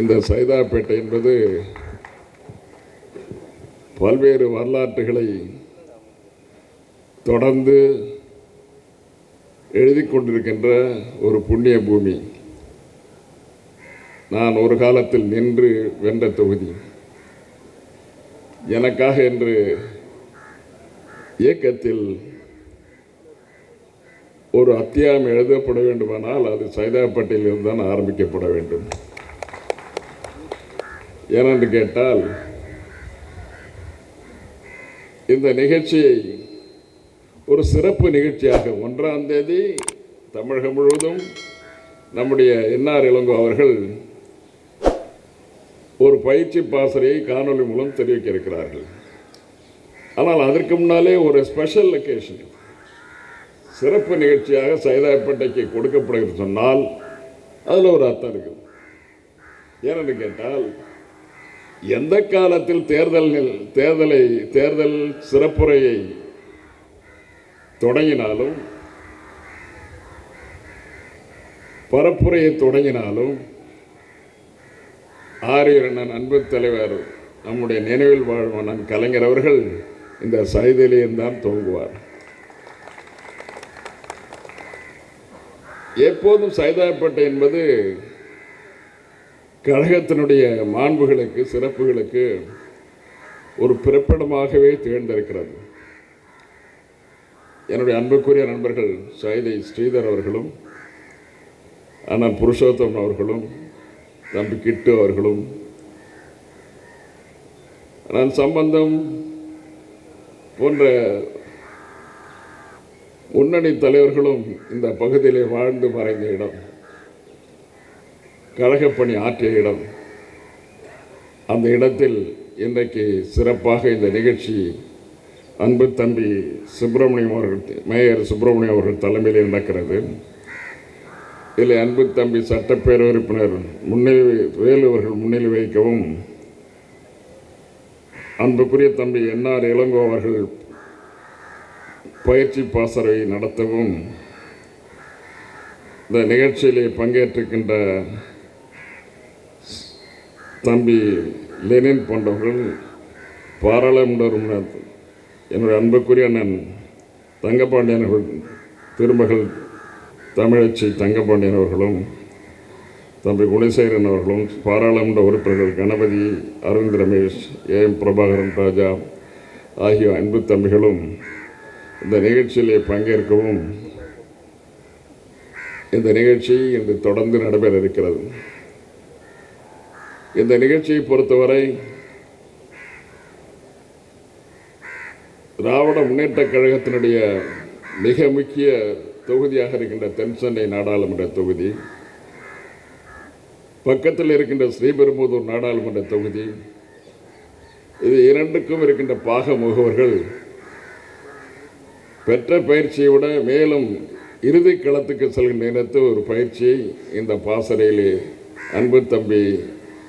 இந்த சைதாப்பேட்டை என்பது பல்வேறு வரலாற்றுகளை தொடர்ந்து எழுதி கொண்டிருக்கின்ற ஒரு புண்ணிய பூமி. நான் ஒரு காலத்தில் நின்று வென்ற தொகுதி. எனக்காக என்று இயக்கத்தில் ஒரு அத்தியாயம் எழுதப்பட வேண்டுமானால் அது சைதாப்பேட்டையிலிருந்து தான் ஆரம்பிக்கப்பட வேண்டும். ஏனென்று கேட்டால் இந்த நிகழ்ச்சியை ஒரு சிறப்பு நிகழ்ச்சியாக ஒன்றாம் தேதி தமிழகம் முழுவதும் நம்முடைய என்ஆர் இளங்கோ அவர்கள் ஒரு பயிற்சி பாசறையை காணொலி மூலம் தெரிவிக்க இருக்கிறார்கள் ஆனால் அதற்கு முன்னாலே ஒரு ஸ்பெஷல் லொக்கேஷன் சிறப்பு நிகழ்ச்சியாக சைதாப்பேட்டைக்கு கொடுக்கப்படுகிறது சொன்னால் அதில் ஒரு அர்த்தம் இருக்குது. ஏனென்று கேட்டால் எந்த காலத்தில் தேர்தல்கள் தேர்தலை தேர்தல் சிறப்புரையை தொடங்கினாலும் பரப்புரையை தொடங்கினாலும் ஆரியண்ணன் அன்பு தலைவர் நம்முடைய நினைவில் வாழ்வனன் கலைஞர் அவர்கள் இந்த சைதிலேயும் துவங்குவார். எப்போதும் சைதாப்பேட்டை என்பது கழகத்தினுடைய மாண்புகளுக்கு சிறப்புகளுக்கு ஒரு பிறப்பிடமாகவே திகழ்ந்திருக்கிறது. என்னுடைய அன்புக்குரிய நண்பர்கள் சைதை ஸ்ரீதர் அவர்களும் அண்ணன் புருஷோத்தம் அவர்களும் தம்பி கிட்டு அவர்களும் நான் சம்பந்தம் போன்ற முன்னணி தலைவர்களும் இந்த பகுதியிலே வாழ்ந்து மறைந்த இடம். கழகப்பணி ஆற்றிய இடம். அந்த இடத்தில் இன்றைக்கு சிறப்பாக இந்த நிகழ்ச்சி அன்பு தம்பி சுப்பிரமணியம் அவர்கள் மேயர் சுப்பிரமணியம் அவர்கள் தலைமையில் நடக்கிறது. இதில் அன்பு தம்பி சட்டப்பேரவை உறுப்பினர் முன்னிலை வேலு அவர்கள் முன்னிலை வைக்கவும் அன்புக்குரிய தம்பி என்ஆர் இளங்கோ அவர்கள் பயிற்சி பாசறை நடத்தவும் இந்த நிகழ்ச்சியிலே பங்கேற்றுக்கின்ற தம்பி லெனின் போன்றவர்கள் பாராளுமன்ற உறுப்பினர் என்னுடைய அன்புக்குரிய அண்ணன் தங்கப்பாண்டியன் அவர்கள் திருமகள் தமிழச்சி தங்கப்பாண்டியன் அவர்களும் தம்பி குணசேகரன் அவர்களும் பாராளுமன்ற உறுப்பினர்கள் கணபதி அரவிந்த் ரமேஷ் ஏ எம் பிரபாகரன் ராஜா ஆகிய அன்பு தம்பிகளும் இந்த நிகழ்ச்சியிலே பங்கேற்கவும் இந்த நிகழ்ச்சி இன்று தொடர்ந்து நடைபெற இருக்கிறது. இந்த நிகழ்ச்சியை பொறுத்தவரை திராவிட முன்னேற்ற கழகத்தினுடைய மிக முக்கிய தொகுதியாக இருக்கின்ற தென்சென்னை நாடாளுமன்ற தொகுதி பக்கத்தில் இருக்கின்ற ஸ்ரீபெரும்புதூர் நாடாளுமன்ற தொகுதி இது இரண்டுக்கும் இருக்கின்ற பாக முகவர்கள் பெற்ற பயிற்சியை விட மேலும் இறுதி களத்துக்கு செல்கின்ற நேரத்தில் ஒரு பயிற்சியை இந்த பாசறையிலே அன்பு தம்பி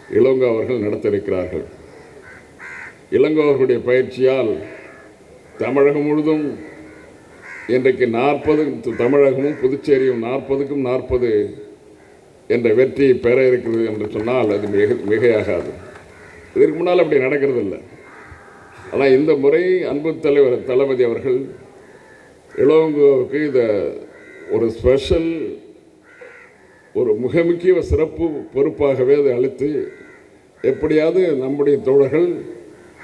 இளங்கோ அவர்கள் நடத்திருக்கிறார்கள் இளங்கோ அவர்களுடைய பயிற்சியால் தமிழகம் முழுதும் இன்றைக்கு நாற்பது தமிழகமும் புதுச்சேரியும் நாற்பதுக்கும் நாற்பது என்ற வெற்றி பெற இருக்கிறது என்று சொன்னால் அது மிக மிகையாகாது. இதற்கு முன்னால் அப்படி நடக்கிறது இல்லை ஆனால் இந்த முறை அன்பு தலைவர் தளபதி அவர்கள் இளவங்கோவுக்கு இதை ஒரு ஸ்பெஷல் ஒரு மிக முக்கிய சிறப்பு பொறுப்பாகவே அதை அளித்து எப்படியாவது நம்முடைய தோழர்கள்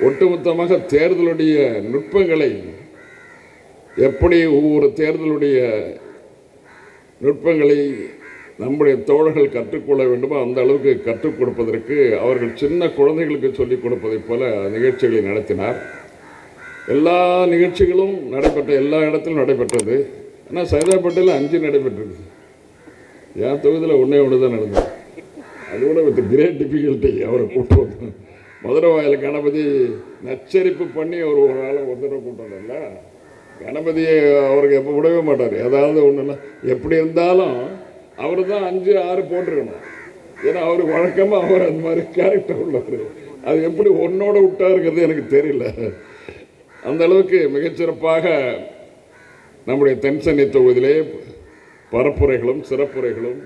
ஒட்டுமொத்தமாக தேர்தலுடைய நுட்பங்களை எப்படி ஒவ்வொரு தேர்தலுடைய நுட்பங்களை நம்முடைய தோழர்கள் கற்றுக்கொள்ள வேண்டுமோ அந்த அளவுக்கு கற்றுக் கொடுப்பதற்கு அவர்கள் சின்ன குழந்தைகளுக்கு சொல்லிக் கொடுப்பதைப் போல நிகழ்ச்சிகளை நடத்தினார். எல்லா நிகழ்ச்சிகளும் நடைபெற்ற எல்லா இடத்திலும் நடைபெற்றது. ஆனால் சைதாப்பேட்டையில் அஞ்சு நடைபெற்றது என் தொகுதியில் ஒன்றே ஒன்று தான் நடந்தது. அது கூட வித் கிரேட் டிஃபிகல்ட்டி அவரை கூப்பிட்டு மதுரை வாயில் கணபதி நச்சரிப்பு பண்ணி அவர் ஒரு ஆளை ஒரு தடவை கூப்பிட்டாங்கல்ல கணபதியை அவருக்கு எப்போ விடவே மாட்டார். ஏதாவது ஒன்றுன்னா எப்படி இருந்தாலும் அவர் தான் அஞ்சு ஆறு போட்டிருக்கணும். ஏன்னா அவர் வழக்கமாக அவர் அந்த மாதிரி கேரக்டர் உள்ளவர். அது எப்படி ஒன்னோட விட்டாருங்கிறது எனக்கு தெரியல. அந்த அளவுக்கு மிகச்சிறப்பாக நம்முடைய தென்சென்னை தொகுதியிலே பரப்புரைகளும் சிறப்புரைகளும்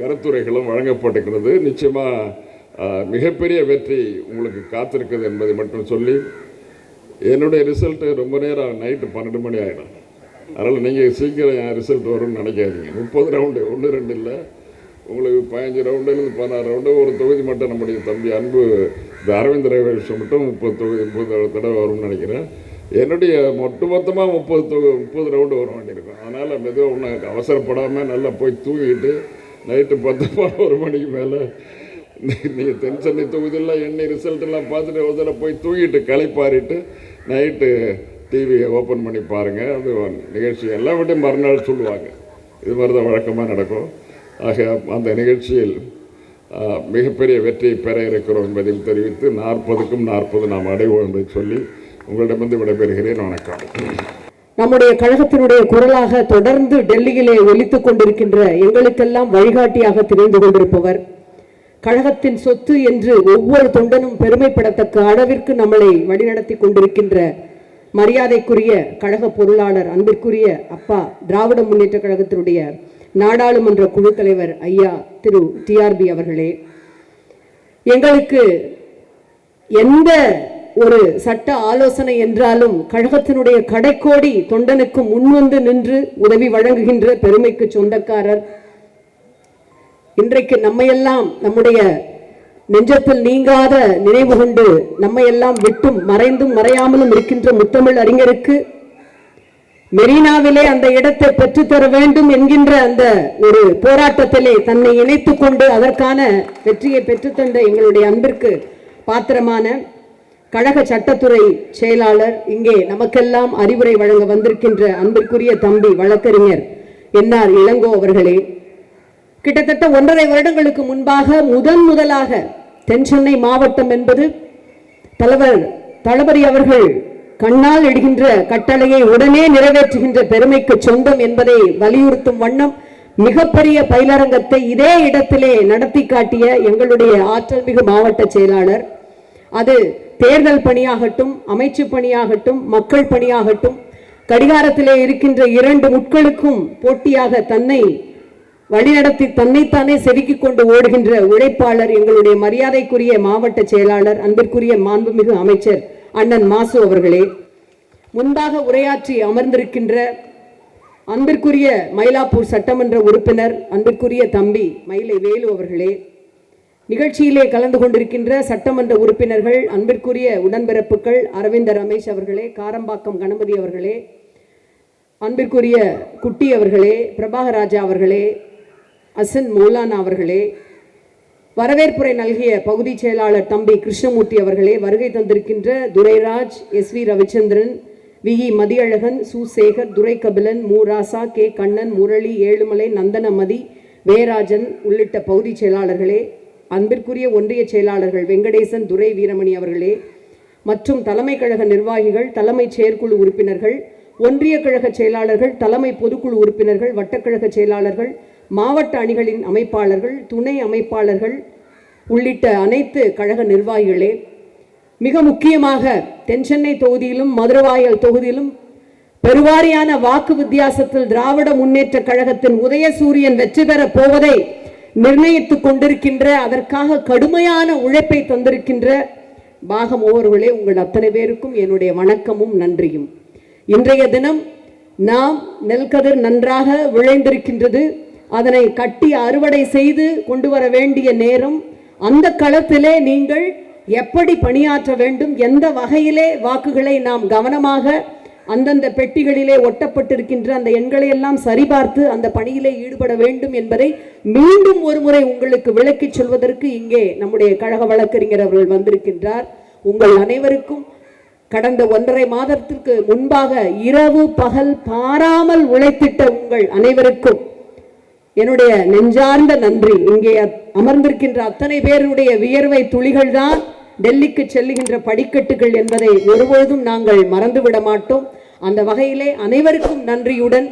கருத்துரைகளும் வழங்கப்பட்டிருக்கிறது. நிச்சயமாக மிகப்பெரிய வெற்றி உங்களுக்கு காத்திருக்குது என்பதை மட்டும் சொல்லி என்னுடைய ரிசல்ட்டு ரொம்ப நேரம் நைட்டு பன்னெண்டு மணி ஆகிடும் அதனால் நீங்கள் சீக்கிரம் என் ரிசல்ட் வரும்னு நினைக்காதீங்க. முப்பது ரவுண்டு ஒன்று ரெண்டு இல்லை. உங்களுக்கு பதினஞ்சு ரவுண்டுலேருந்து பதினாறு ரவுண்டு ஒரு தொகுதி மட்டும் நம்முடைய தம்பி அன்பு இந்த அரவிந்த் ரவிஷம் மட்டும் முப்பது தொகுதி முப்பது தடவை வரும்னு நினைக்கிறேன். என்னுடைய ஒட்டுமொத்தமாக முப்பது தொகு முப்பது ரவுண்டு வர வேண்டியிருக்கும். அதனால் மெதுவாக ஒன்று அவசரப்படாமல் நல்லா போய் தூங்கிட்டு நைட்டு பத்து ஒரு மணிக்கு மேலே நீங்கள் தென்சென்னை தொகுதியெல்லாம் தொகுதியில் எண்ணெய் பார்த்துட்டு ஒரு தடவை போய் தூங்கிட்டு களைப்பாரிட்டு நைட்டு டிவியை ஓப்பன் பண்ணி பாருங்கள் அது நிகழ்ச்சி எல்லா விட்டையும் மறுநாள் சொல்லுவாங்க. இது மாதிரி தான் வழக்கமாக நடக்கும். ஆக அந்த நிகழ்ச்சியில் மிகப்பெரிய வெற்றியை பெற இருக்கிறோம் என்பதையும் தெரிவித்து நாற்பதுக்கும் நாற்பது நாம் அடைவோம் என்று சொல்லி உங்களிடமிருந்து விடைபெறுகிறேன். வணக்கம். நம்முடைய கழகத்தினுடைய குரலாக தொடர்ந்து டெல்லியிலே ஒலித்துக் கொண்டிருக்கின்ற எங்களுக்கெல்லாம் வழிகாட்டியாக திரிந்து கொண்டிருப்பவர் கழகத்தின் சொத்து என்று ஒவ்வொரு தொண்டனும் பெருமைப்படத்தக்க அளவிற்கு நம்மளை வழிநடத்தி கொண்டிருக்கின்ற மரியாதைக்குரிய கழக பொருளாளர் அன்பிற்குரிய அப்பா திராவிட முன்னேற்ற கழகத்தினுடைய நாடாளுமன்ற குழு தலைவர் ஐயா திரு டிஆர்பி அவர்களே எங்களுக்கு எந்த ஒரு சட்ட ஆலோசனை என்றாலும் கழகத்தினுடைய கடைக்கோடி தொண்டனுக்கு முன்வந்து நின்று உதவி வழங்குகின்ற பெருமைக்கு சொந்தக்காரர். இன்றைக்கு நம்மையெல்லாம் நம்முடைய நெஞ்சத்தில் நீங்காத நினைவு கொண்டு நம்மையெல்லாம் விட்டும் மறைந்தும் மறையாமலும் இருக்கின்ற முத்தமிழ் அறிஞருக்கு மெரினாவிலே அந்த இடத்தை பெற்றுத்தர வேண்டும் என்கின்ற அந்த ஒரு போராட்டத்திலே தன்னை இணைத்துக் கொண்டு அதற்கான வெற்றியை பெற்றுத்தந்த எங்களுடைய அன்பிற்கு பாத்திரமான கழக சட்டத்துறை செயலாளர் இங்கே நமக்கெல்லாம் அறிவுரை வழங்க வந்திருக்கின்ற அன்பிற்குரிய தம்பி வழக்கறிஞர் என்ஆர் இளங்கோ அவர்களே கிட்டத்தட்ட ஒன்றரை வருடங்களுக்கு முன்பாக முதன் முதலாக தென் சென்னை மாவட்டம் என்பது தலைவர் தளபதி அவர்கள் கண்ணால் இடுகின்ற கட்டளையை உடனே நிறைவேற்றுகின்ற பெருமைக்கு சொந்தம் என்பதை வலியுறுத்தும் வண்ணம் மிகப்பெரிய பயிலரங்கத்தை இதே இடத்திலே நடத்தி காட்டிய எங்களுடைய ஆற்றல் மிகு மாவட்ட செயலாளர் அது தேர்தல் பணியாகட்டும் அமைச்சு பணியாகட்டும் மக்கள் பணியாகட்டும் கடிகாரத்திலே இருக்கின்ற இரண்டு முட்களுக்கும் போட்டியாக தன்னை வழிநடத்தி தன்னைத்தானே செதுக்கிக் கொண்டு ஓடுகின்ற உழைப்பாளர் எங்களுடைய மரியாதைக்குரிய மாவட்ட செயலாளர் அன்பிற்குரிய மாண்புமிகு அமைச்சர் அண்ணன் மாசு அவர்களே. முன்பாக உரையாற்றி அமர்ந்திருக்கின்ற அன்பிற்குரிய மயிலாப்பூர் சட்டமன்ற உறுப்பினர் அன்பிற்குரிய தம்பி மயிலை வேலு அவர்களே. நிகழ்ச்சியிலே கலந்து கொண்டிருக்கின்ற சட்டமன்ற உறுப்பினர்கள் அன்பிற்குரிய உடன்பிறப்புகள் அரவிந்த ரமேஷ் அவர்களே காரம்பாக்கம் கணபதி அவர்களே அன்பிற்குரிய குட்டி அவர்களே பிரபாகராஜா அவர்களே அசன் மௌலானா அவர்களே வரவேற்புரை நல்கிய பகுதி செயலாளர் தம்பி கிருஷ்ணமூர்த்தி அவர்களே வருகை தந்திருக்கின்ற Durairaj S V Ravichandran V E Mathiyazhagan சு சேகர் துரை கபிலன் மு ராசா கே கண்ணன் முரளி ஏழுமலை நந்தனமதி வேராஜன் உள்ளிட்ட பகுதி செயலாளர்களே அன்பிற்குரிய ஒன்றிய செயலாளர்கள் வெங்கடேசன் துரை வீரமணி அவர்களே மற்றும் தலைமை கழக நிர்வாகிகள் தலைமை செயற்குழு உறுப்பினர்கள் ஒன்றிய கழக செயலாளர்கள் தலைமை பொதுக்குழு உறுப்பினர்கள் வட்டக்கழக செயலாளர்கள் மாவட்ட அணிகளின் அமைப்பாளர்கள் துணை அமைப்பாளர்கள் உள்ளிட்ட அனைத்து கழக நிர்வாகிகளே மிக முக்கியமாக தென்சென்னை தொகுதியிலும் மதுரவாயல் தொகுதியிலும் பெருவாரியான வாக்கு வித்தியாசத்தில் திராவிட முன்னேற்ற கழகத்தின் உதயசூரியன் வெற்றி பெறப் போவதை நிர்ணயித்துக் கொண்டிருக்கின்ற அதற்காக கடுமையான உழைப்பை தந்திருக்கின்ற பாகம் ஓவர்களே உங்கள் அத்தனை பேருக்கும் என்னுடைய வணக்கமும் நன்றியும். இன்றைய தினம் நாம் நெல்கதிர் நன்றாக விளைந்திருக்கின்றது. அதனை கட்டி அறுவடை செய்து கொண்டு வர வேண்டிய நேரம். அந்த களத்திலே நீங்கள் எப்படி பணியாற்ற வேண்டும்? எந்த வகையிலே வாக்குகளை நாம் கவனமாக அந்தந்த பெட்டிகளிலே ஒட்டப்பட்டிருக்கின்ற அந்த எண்களை எல்லாம் சரிபார்த்து அந்த பணியிலே ஈடுபட வேண்டும் என்பதை மீண்டும் ஒரு முறை உங்களுக்கு விளக்கிச் சொல்வதற்கு இங்கே நம்முடைய கழக வழக்கறிஞர் அவர்கள் வந்திருக்கின்றார். உங்கள் அனைவருக்கும் கடந்த ஒன்றரை மாதத்திற்கு முன்பாக இரவு பகல் பாராமல் உழைத்திட்ட உங்கள் அனைவருக்கும் என்னுடைய நெஞ்சார்ந்த நன்றி. இங்கே அமர்ந்திருக்கின்ற அத்தனை பேருடைய வியர்வை துளிகள் தான் டெல்லிக்கு செல்லுகின்ற படிக்கட்டுகள் என்பதை ஒருபொழுதும் நாங்கள் மறந்துவிட மாட்டோம். அந்த வகையிலே அனைவருக்கும் நன்றியுடன்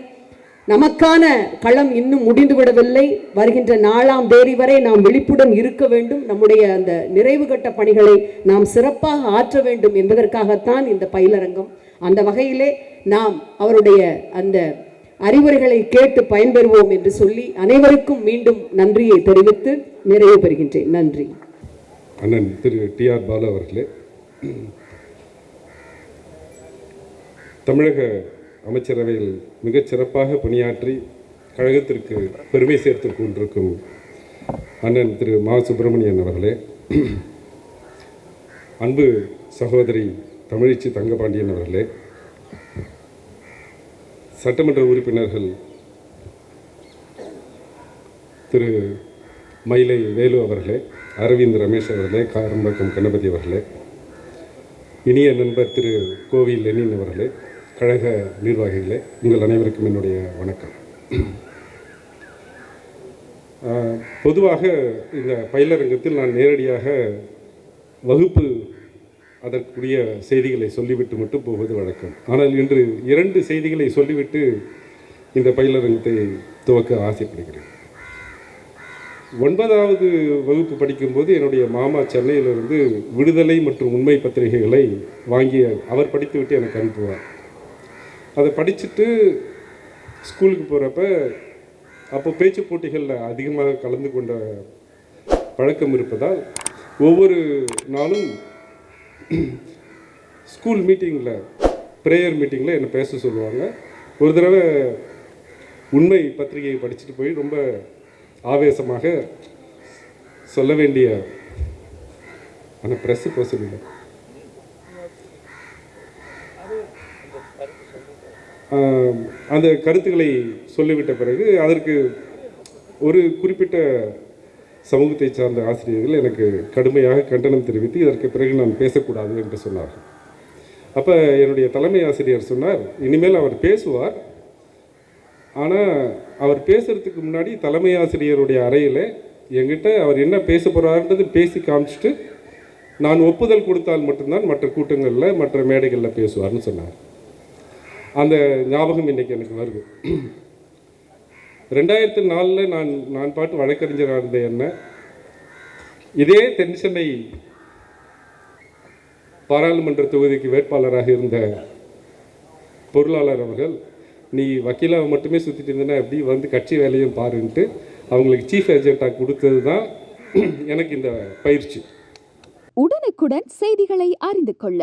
நமக்கான களம் இன்னும் முடிந்துவிடவில்லை. வருகின்ற நாலாம் தேதி வரை நாம் விழிப்புடன் இருக்க வேண்டும். நம்முடைய அந்த நிறைவு கட்ட பணிகளை நாம் சிறப்பாக ஆற்ற வேண்டும் என்பதற்காகத்தான் இந்த பயிலரங்கம். அந்த வகையிலே நாம் அவருடைய அந்த அறிவுரைகளை கேட்டு பயன்பெறுவோம் என்று சொல்லி அனைவருக்கும் மீண்டும் நன்றியை தெரிவித்து நிறைவு பெறுகின்றேன். நன்றி. அண்ணன் திரு டி ஆர் பாலு அவர்களே. தமிழக அமைச்சரவையில் மிகச் சிறப்பாக பணியாற்றி கழகத்திற்கு பெருமை சேர்த்து கொண்டிருக்கும் அண்ணன் திரு மா. சுப்பிரமணியன் அவர்களே. அன்பு சகோதரி தமிழிச்சி தங்கபாண்டியன் அவர்களே. சட்டமன்ற உறுப்பினர்கள் திரு மயிலை வேலு அவர்களே அரவிந்த் ரமேஷ் அவர்களே காரம்பாக்கம் கணபதி அவர்களே இனிய நண்பர் திரு கோவில் லெனின் அவர்களே கழக நிர்வாகிகளே உங்கள் அனைவருக்கும் என்னுடைய வணக்கம். பொதுவாக இந்த பயிலரங்கத்தில் நான் நேரடியாக வகுப்பு அதற்குரிய செய்திகளை சொல்லிவிட்டு மட்டும் போவது வழக்கம். ஆனால் இன்று இரண்டு செய்திகளை சொல்லிவிட்டு இந்த பயிலரங்கத்தை துவக்க ஆசைப்படுகிறேன். ஒன்பதாவது வகுப்பு படிக்கும்போது என்னுடைய மாமா சென்னையிலிருந்து விடுதலை மற்றும் உண்மை பத்திரிகைகளை வாங்கி அவர் படித்துவிட்டு எனக்கு அனுப்புவார். அதை படிச்சுட்டு ஸ்கூலுக்கு போகிறப்ப அப்போ பேச்சு போட்டிகளில் அதிகமாக கலந்து கொண்ட பழக்கம் இருப்பதால் ஒவ்வொரு நாளும் ஸ்கூல் மீட்டிங்கில் ப்ரேயர் மீட்டிங்கில் என்னை பேச சொல்லுவாங்க. ஒரு தடவை உண்மை பத்திரிகையை படிச்சுட்டு போய் ரொம்ப ஆவேசமாக சொல்ல வேண்டிய ஆனால் ப்ரெஸ்ஸு போக சொல்லல அந்த கருத்துக்களை சொல்லிவிட்ட பிறகு அதற்கு ஒரு குறிப்பிட்ட சமூகத்தை சார்ந்த ஆசிரியர்கள் எனக்கு கடுமையாக கண்டனம் தெரிவித்து இதற்கு பிறகு நான் பேசக்கூடாது என்று சொன்னார்கள். அப்போ என்னுடைய தலைமை ஆசிரியர் சொன்னார் இனிமேல் அவர் பேசுவார். ஆனால் அவர் பேசுகிறதுக்கு முன்னாடி தலைமை ஆசிரியருடைய அறையில் என்கிட்ட அவர் என்ன பேச போகிறாருன்றது பேசி காமிச்சிட்டு நான் ஒப்புதல் கொடுத்தால் மட்டும்தான் மற்ற கூட்டங்களில் மற்ற மேடைகளில் பேசுவார்னு சொன்னார். அந்த ஞாபகம் இன்னைக்கு எனக்கு வருது. ரெண்டாயிரத்தி நாலில் நான் நான் பாட்டு வழக்கறிஞராக இருந்த என்ன? இதே தென் சென்னை பாராளுமன்ற தொகுதிக்கு வேட்பாளராக இருந்த பொருளாளர் அவர்கள் நீ வக்கீலாக மட்டுமே சுற்றிட்டு இருந்தேன்னா எப்படி? வந்து கட்சி வேலையும் பாருன்ட்டு அவங்களுக்கு சீஃப் ஏஜென்ட்டாக கொடுத்தது தான் எனக்கு இந்த பயிற்சி. உடனுக்குடன் செய்திகளை அறிந்து கொள்ள